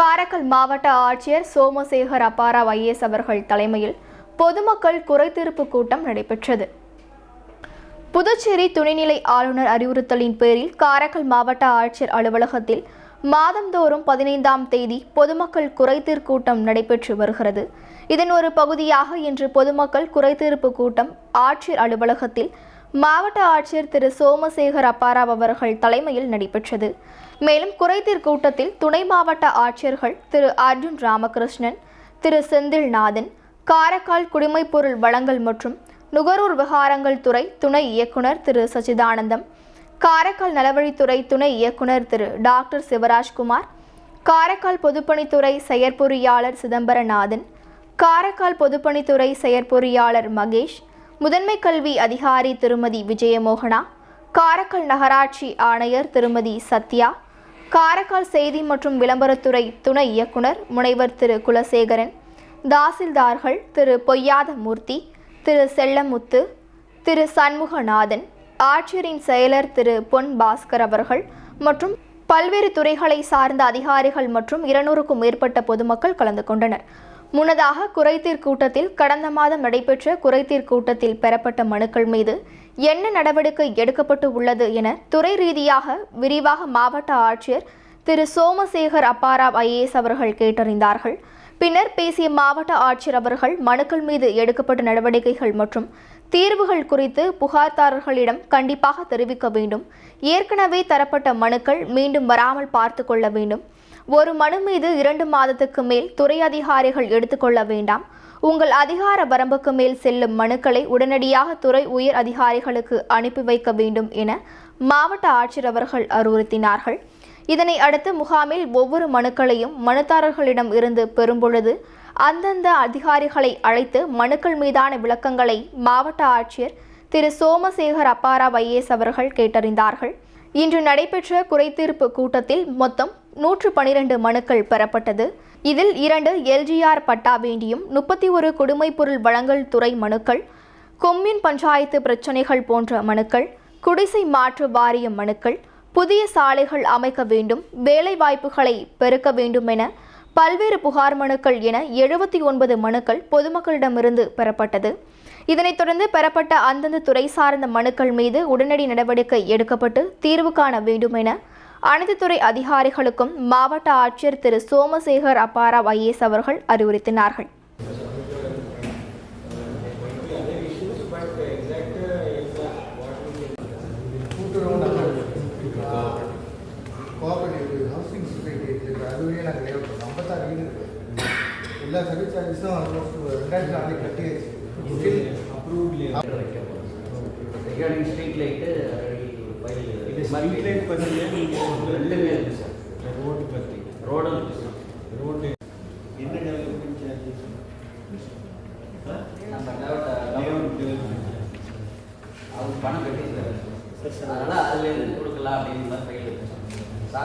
காரைக்கால் மாவட்ட ஆட்சியர் சோமசேகர் அப்பாரா ஐஏஎஸ் அவர்கள் தலைமையில் பொதுமக்கள் குறைதீர்ப்பு கூட்டம் நடைபெற்றது. புதுச்சேரி துணைநிலை ஆளுநர் அறிவுறுத்தலின் பேரில் காரைக்கால் மாவட்ட ஆட்சியர் அலுவலகத்தில் மாதந்தோறும் பதினைந்தாம் தேதி பொதுமக்கள் குறைதீர் கூட்டம் நடைபெற்று வருகிறது. இதன் ஒரு பகுதியாக இன்று பொதுமக்கள் குறைதீர்ப்பு கூட்டம் ஆட்சியர் அலுவலகத்தில் மாவட்ட ஆட்சியர் திரு. சோமசேகர் அப்பாராவ் அவர்கள் தலைமையில் நடைபெற்றது. மேலும் குறைதீர் கூட்டத்தில் துணை மாவட்ட ஆட்சியர்கள் திரு. அர்ஜுன் ராமகிருஷ்ணன் திரு. செந்தில்நாதன் காரைக்கால் குடிமைப்பொருள் வழங்கல் மற்றும் நுகர்வோர் விவகாரங்கள் துறை துணை இயக்குனர் திரு. சச்சிதானந்தம் காரைக்கால் நலவழித்துறை துணை இயக்குனர் திரு. டாக்டர் சிவராஜ்குமார் காரைக்கால் பொதுப்பணித்துறை செயற்பொறியாளர் சிதம்பரநாதன் காரைக்கால் பொதுப்பணித்துறை செயற்பொறியாளர் மகேஷ் முதன்மை கல்வி அதிகாரி திருமதி விஜயமோகனா காரைக்கால் நகராட்சி ஆணையர் திருமதி சத்யா காரைக்கால் செய்தி மற்றும் விளம்பரத்துறை துணை இயக்குனர் முனைவர் திரு குலசேகரன் தாசில்தார்கள் திரு பொய்யாத மூர்த்தி திரு செல்லமுத்து திரு சண்முகநாதன் ஆட்சியரின் செயலர் திரு பொன் பாஸ்கர் அவர்கள் மற்றும் பல்வேறு துறைகளை சார்ந்த அதிகாரிகள் மற்றும் இருநூறுக்கும் மேற்பட்ட பொதுமக்கள் கலந்து கொண்டனர். முன்னதாக குறைதீர் கூட்டத்தில் கடந்த மாதம் நடைபெற்ற குறைதீர் கூட்டத்தில் பெறப்பட்ட மனுக்கள் மீது என்ன நடவடிக்கை எடுக்கப்பட்டு உள்ளது என துறை ரீதியாக விரிவாக மாவட்ட ஆட்சியர் திரு சோமசேகர் அப்பாராவ் ஐஏஎஸ் அவர்கள் கேட்டறிந்தார்கள். பின்னர் பேசிய மாவட்ட ஆட்சியர் அவர்கள் மனுக்கள் மீது எடுக்கப்பட்ட நடவடிக்கைகள் மற்றும் தீர்வுகள் குறித்து புகார்தாரர்களிடம் கண்டிப்பாக தெரிவிக்க வேண்டும். ஏற்கனவே தரப்பட்ட மனுக்கள் மீண்டும் வராமல் பார்த்து கொள்ள வேண்டும். ஒரு மனு மீது இரண்டு மாதத்துக்கு மேல் துறை அதிகாரிகள் எடுத்துக்கொள்ள வேண்டாம். உங்கள் அதிகார வரம்புக்கு மேல் செல்லும் மனுக்களை உடனடியாக துறை உயர் அதிகாரிகளுக்கு அனுப்பி வைக்க வேண்டும் என மாவட்ட ஆட்சியர் அவர்கள் அறிவுறுத்தினார்கள். இதனை அடுத்து முகாமில் ஒவ்வொரு மனுக்களையும் மனுதாரர்களிடம் இருந்து பெறும்பொழுது அந்தந்த அதிகாரிகளை அழைத்து மனுக்கள் மீதான விளக்கங்களை மாவட்ட ஆட்சியர் திரு. சோமசேகர் அப்பாரா ஐஏஎஸ் அவர்கள் கேட்டறிந்தார்கள். இன்று நடைபெற்ற குறைதீர்ப்பு கூட்டத்தில் மொத்தம் நூற்று பனிரெண்டு மனுக்கள் பெறப்பட்டது. இதில் இரண்டு எல்ஜிஆர் பட்டா வேண்டியும் முப்பத்தி ஒரு குடிமைப்பொருள் வழங்கல் துறை மனுக்கள் கொம்யூன் பஞ்சாயத்து பிரச்சினைகள் போன்ற மனுக்கள் குடிசை மாற்று வாரிய மனுக்கள் புதிய சாலைகள் அமைக்க வேண்டும் வேலை வாய்ப்புகளை பெருக்க வேண்டும் என பல்வேறு புகார் மனுக்கள் என எழுபத்தி ஒன்பது மனுக்கள் பொதுமக்களிடமிருந்து பெறப்பட்டது. இதனைத் தொடர்ந்து பெறப்பட்ட அந்தந்த துறை சார்ந்த மனுக்கள் மீது உடனடி நடவடிக்கை எடுக்கப்பட்டு தீர்வு காண வேண்டும் என அனைத்து துறை அதிகாரிகளுக்கும் மாவட்ட ஆட்சியர் திரு. சோமசேகர் அப்பாரா ஐஏஎஸ் அவர்கள் அறிவுறுத்தினார்கள். கோஆபரேட்டிவ் ஹவுசிங் சொசைட்டி இருக்குது அதுவே நாங்கள் ஏற்படுத்தோம் எல்லா சர்வீஸ் சார்ஜஸும் ஆல்மோஸ்ட் ரெண்டாயிரத்தி நாலு கட்டியாச்சு ரிகார்டிங் ஸ்ட்ரீட் லைட்டு இது ஸ்ட்ரீட் லைட் பற்றியே நீங்கள் ரெண்டுமே இருக்கு சார் ரோடு பற்றி ரோடும் இருக்கு சார் ரோடு என்ன டெவலப்மெண்ட் சார்ஜஸ் அவங்க பணம் கட்டி சார் அதனால அதுல இருந்து கொடுக்கலாம் அப்படிங்கிற மாதிரி ஃபைல் இருக்கு சார்